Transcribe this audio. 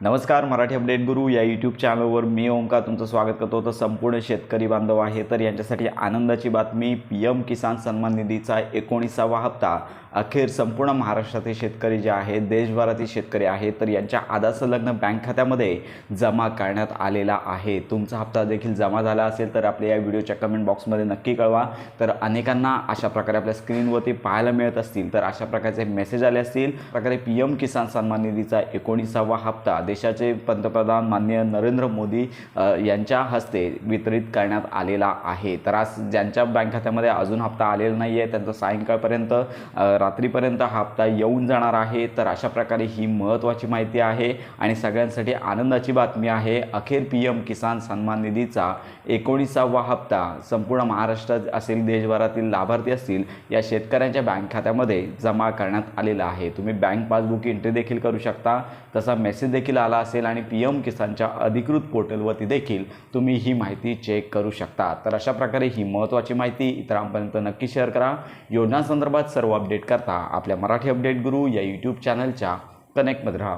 नमस्कार मराठी अपडेट गुरु या यूट्यूब चॅनलवर मी ओंका तुमचं स्वागत करतो. तर संपूर्ण शेतकरी बांधव आहे तर यांच्यासाठी आनंदाची बातमी पी एम किसान सन्मान निधीचा एकोणीसावा हप्ता. अखेर संपूर्ण महाराष्ट्रातील शेतकरी जे आहेत देशभरातील शेतकरी आहेत तर यांच्या आधा संलग्न बँक खात्यामध्ये जमा करण्यात आलेला आहे. तुमचा हप्ता देखील जमा झाला असेल तर आपल्या या व्हिडिओच्या कमेंट बॉक्समध्ये नक्की कळवा. तर अनेकांना अशा प्रकारे आपल्या स्क्रीनवरती पाहायला मिळत असतील तर अशा प्रकारचे मेसेज आले असतील. प्रकारे पी एम किसान सन्मान निधीचा एकोणीसावा हप्ता देशाचे पंतप्रधान माननीय नरेंद्र मोदी यांच्या हस्ते वितरित करण्यात आलेला आहे. तर आज ज्यांच्या बँक खात्यामध्ये अजून हप्ता आलेला नाही आहे त्यांचा सायंकाळपर्यंत रात्रीपर्यंत हा हप्ता येऊन जाणार आहे. तर अशा प्रकारे ही महत्त्वाची माहिती आहे आणि सगळ्यांसाठी आनंदाची बातमी आहे. अखेर पी एम किसान सन्मान निधीचा एकोणीसावा हप्ता संपूर्ण महाराष्ट्रात असेल देशभरातील लाभार्थी असतील या शेतकऱ्यांच्या बँक खात्यामध्ये जमा करण्यात आलेला आहे. तुम्ही बँक पासबुक एंट्री देखील करू शकता. तसा मेसेज देखील आला असेल आणि पी एम किसानच्या अधिकृत पोर्टलवरती देखील तुम्ही ही माहिती चेक करू शकता. तर अशा प्रकारे ही महत्त्वाची माहिती इतरांपर्यंत नक्की शेअर करा. योजनांसंदर्भात सर्व अपडेट करता आपल्या मराठी अपडेट गुरु या यूट्यूब चॅनलच्या कनेक्टमध्ये राहा.